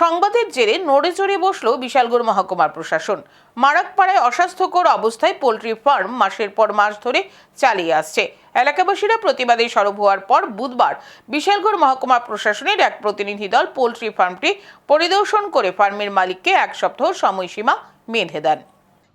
সংবাদের জেরে নড়ে চড়ে বসল বিশালগড় মহকুমার প্রশাসন। মারাকপাড়ায় অস্বাস্থ্যকর অবস্থায় পোলট্রি ফার্ম মাসের পর মাস ধরে চালিয়ে আসছে। এলাকাবাসীরা প্রতিবাদে সরব হওয়ার পর বুধবার বিশালগড় মহকুমা প্রশাসনের এক প্রতিনিধি দল পোলট্রি ফার্মটি পরিদর্শন করে ফার্মের মালিককে এক সপ্তাহ সময়সীমা বেঁধে দেন।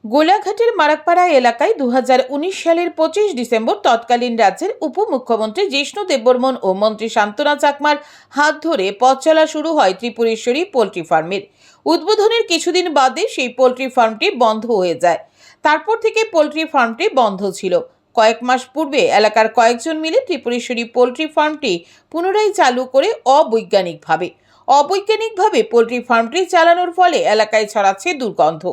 গোলাঘাটের মারাকপাড়া এলাকায় দু হাজার উনিশ সালের পঁচিশ ডিসেম্বর তৎকালীন রাজ্যের উপমুখ্যমন্ত্রী জিষ্ণু দেববর্মন ও মন্ত্রী শান্তনা চাকমার হাত ধরে পথ চলা শুরু হয় ত্রিপুরেশ্বরী পোলট্রি ফার্মের। উদ্বোধনের কিছুদিন বাদে সেই পোলট্রি ফার্মটি বন্ধ হয়ে যায়। তারপর থেকে পোলট্রি ফার্মটি বন্ধ ছিল। কয়েক মাস পূর্বে এলাকার কয়েকজন মিলে ত্রিপুরেশ্বরী পোলট্রি ফার্মটি পুনরায় চালু করে অবৈজ্ঞানিকভাবে। অবৈজ্ঞানিকভাবে পোলট্রি ফার্মটি চালানোর ফলে এলাকায় ছড়াচ্ছে দুর্গন্ধ।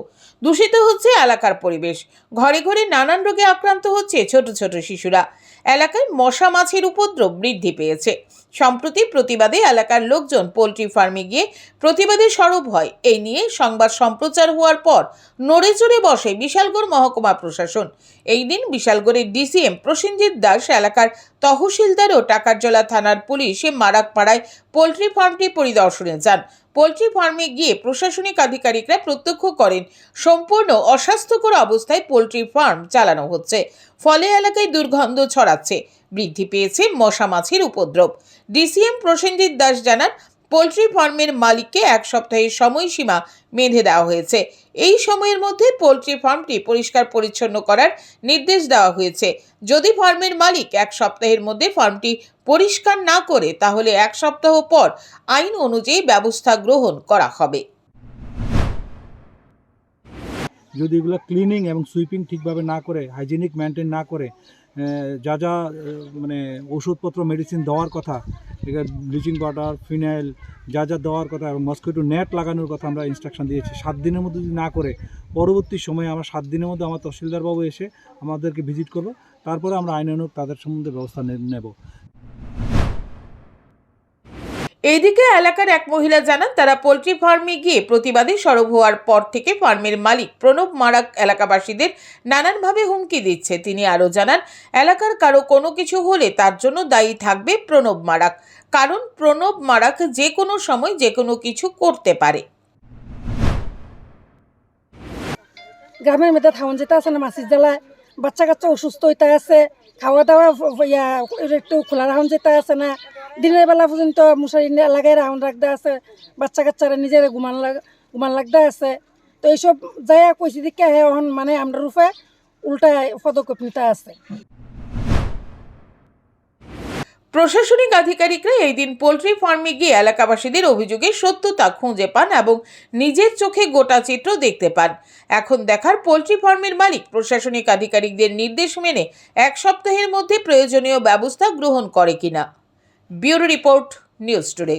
দূষিত হচ্ছে এলাকার পরিবেশ। ঘরে ঘরে নানান রোগে আক্রান্ত হচ্ছে ছোট ছোট শিশুরা। এলাকায় মশা মাছির উপদ্রব বৃদ্ধি পেয়েছে। সম্প্রতি প্রতিবাদে এলাকার লোকজন পোলট্রি ফার্মে গিয়ে প্রতিবাদে সরব হয়। এই নিয়ে সংবাদ সম্প্রচার হওয়ার পর নড়ে চড়ে বসে বিশালগড় মহকুমা প্রশাসন। এই দিন বিশালগড়ের ডিসিএম প্রসেনজিৎ দাস এলাকার তহসিলদার ও টাকারজলা থানার পুলিশ মারাকপাড়ায় পোলট্রি ফার্মটি পরিদর্শনে যান। পোলট্রি ফার্মে গিয়ে প্রশাসনিক আধিকারিকরা প্রত্যক্ষ করেন, সম্পূর্ণ অস্বাস্থ্যকর অবস্থায় পোলট্রি ফার্ম চালানো হচ্ছে। ফলে এলাকায় দুর্গন্ধ ছড়াচ্ছে। বৃদ্ধি পেয়েছে মশা মাছির উপদ্রব। ডিসিএম প্রসেনজিৎ দাস জানান পোলট্রি ফার্মের মালিককে এক সপ্তাহের সময়সীমা বেঁধে দেওয়া হয়েছে। এই সময়ের মধ্যে পোলট্রি ফার্মটি পরিষ্কার পরিচ্ছন্ন করার নির্দেশ দেওয়া হয়েছে। যদি ফার্মের মালিক এক সপ্তাহের মধ্যে ফার্মটি পরিষ্কার না করে, তাহলে এক সপ্তাহ পর আইন অনুযায়ী ব্যবস্থা গ্রহণ করা হবে। যদি এগুলো ক্লিনিং এবং সুইপিং ঠিকভাবে না করে হাইজিনিক মেনটেন না করে যা যা মানে ওষুধপত্র মেডিসিন দেওয়ার কথা ব্লিচিং পাউডার, ফিনাইল, যা যা দেওয়ার কথা এবং মস্কিটো নেট লাগানোর কথা আমরা ইনস্ট্রাকশন দিয়েছি। সাত দিনের মধ্যে যদি না করে, পরবর্তী সময়ে আমরা সাত দিনের মধ্যে আমার তহসিলদারবাবু এসে আমাদেরকে ভিজিট করব। তারপরে আমরা আইনানুক তাদের সম্বন্ধে ব্যবস্থা নেব। এইদিকে এলাকার এক মহিলা জানান, তারা পোলট্রি ফার্মে গিয়ে প্রতিবাদে সরব হওয়ার পর থেকে ফার্মের মালিক প্রণব মারাক এলাকাবাসীদের নানানভাবে হুমকি দিচ্ছে। তিনি আরও জানান, এলাকার কারও কোনো কিছু হলে তার জন্য দায়ী থাকবে প্রণব মারাক, কারণ প্রণব মারাক যে কোনো সময় যে কোনো কিছু করতে পারে। গ্রামের মধ্যে থাউন যেতে আছে না মাসির জ্বালায়। বাচ্চা কাচ্চা অসুস্থ হইতে আছে খাওয়া দাওয়া ইয়া একটু খোলা রাখুন যেতে আছে না, দিনের বেলা পর্যন্ত মশারি লাগাই রাখুন রাখতে আছে বাচ্চা কাচ্চারা নিজেরা ঘুমান ঘুমান লাগতে আছে। তো এইসব যাইয়া কইছি দিকে মানে আমরা রূপে উল্টা পদক্ষেপ নিতে আছে। প্রশাসনিক আধিকারিকরা এই দিন পোলট্রি ফার্মে গিয়ে এলাকাবাসীদের অভিযোগে সত্যতা খুঁজে পান এবং নিজের চোখে গোটা চিত্র দেখতে পান। এখন দেখার পোলট্রি ফার্মের মালিক প্রশাসনিক আধিকারিকদের নির্দেশ মেনে এক সপ্তাহের মধ্যে প্রয়োজনীয় ব্যবস্থা গ্রহণ করে কিনা। Bureau report, news today.